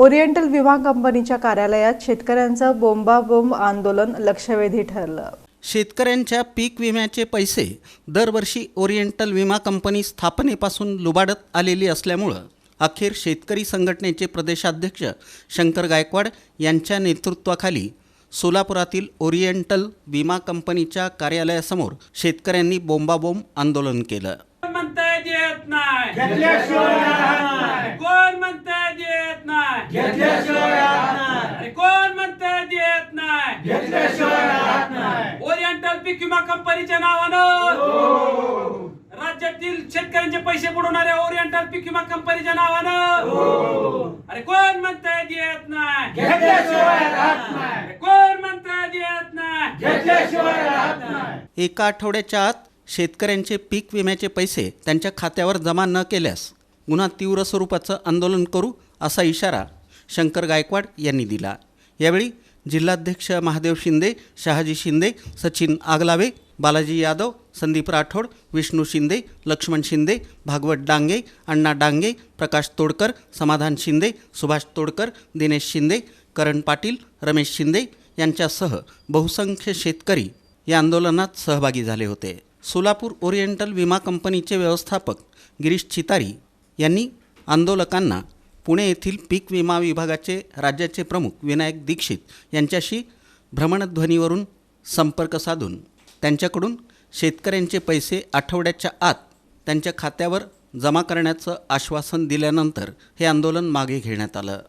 Oriental विमा कंपनीच्या कार्यालयात शेतकऱ्यांचं बोंबाबोंब आंदोलन लक्षवेधी ठरलं. शेतकऱ्यांच्या पीक विम्याचे पैसे दरवर्षी ओरिएंटल विमा कंपनी स्थापनेपासून लुबाडत आलेली असल्यामुळं अखेर शेतकरी संघटनेचे प्रदेशाध्यक्ष शंकर गायकवाड यांच्या नेतृत्वाखाली सोलापुरातील ओरिएंटल विमा कंपनीच्या कार्यालयासमोर शेतकऱ्यांनी बोंबाबोंब आंदोलन केलं कोण म्हणताय देत नाही कोण म्हणताय अरे कोण म्हणताय देत नाही. ओरिएंटल पीक विमा कंपनीच्या नावानं. राज्यातील शेतकऱ्यांचे पैसे बुडवणाऱ्या ओरिएंटल पीक विमा कंपनीच्या नावानं. अरे कोण म्हणताय देत नाही. अरे कोण म्हणताय देत नाही. एका आठवड्याच्या आत शेतकऱ्यांचे पीक विम्याचे पैसे त्यांच्या खात्यावर जमा न केल्यास गुन्हा तीव्र स्वरूपाचं आंदोलन करू असा इशारा शंकर गायकवाड यांनी दिला. यावेळी जिल्हाध्यक्ष महादेव शिंदे शहाजी शिंदे सचिन आगलावे बालाजी यादव संदीप राठोड विष्णू शिंदे लक्ष्मण शिंदे भागवत डांगे अण्णा डांगे प्रकाश तोडकर समाधान शिंदे सुभाष तोडकर दिनेश शिंदे करण पाटील रमेश शिंदे यांच्यासह बहुसंख्य शेतकरी या आंदोलनात सहभागी झाले होते. सोलापूर ओरिएंटल विमा कंपनीचे व्यवस्थापक गिरीश चितारी यांनी आंदोलकांना पुणे येथील पीक विमा विभागाचे राज्याचे प्रमुख विनायक दीक्षित यांच्याशी भ्रमणध्वनीवरून संपर्क साधून त्यांच्याकडून शेतकऱ्यांचे पैसे आठवड्याच्या आत त्यांच्या खात्यावर जमा करण्याचं आश्वासन दिल्यानंतर हे आंदोलन मागे घेण्यात आलं.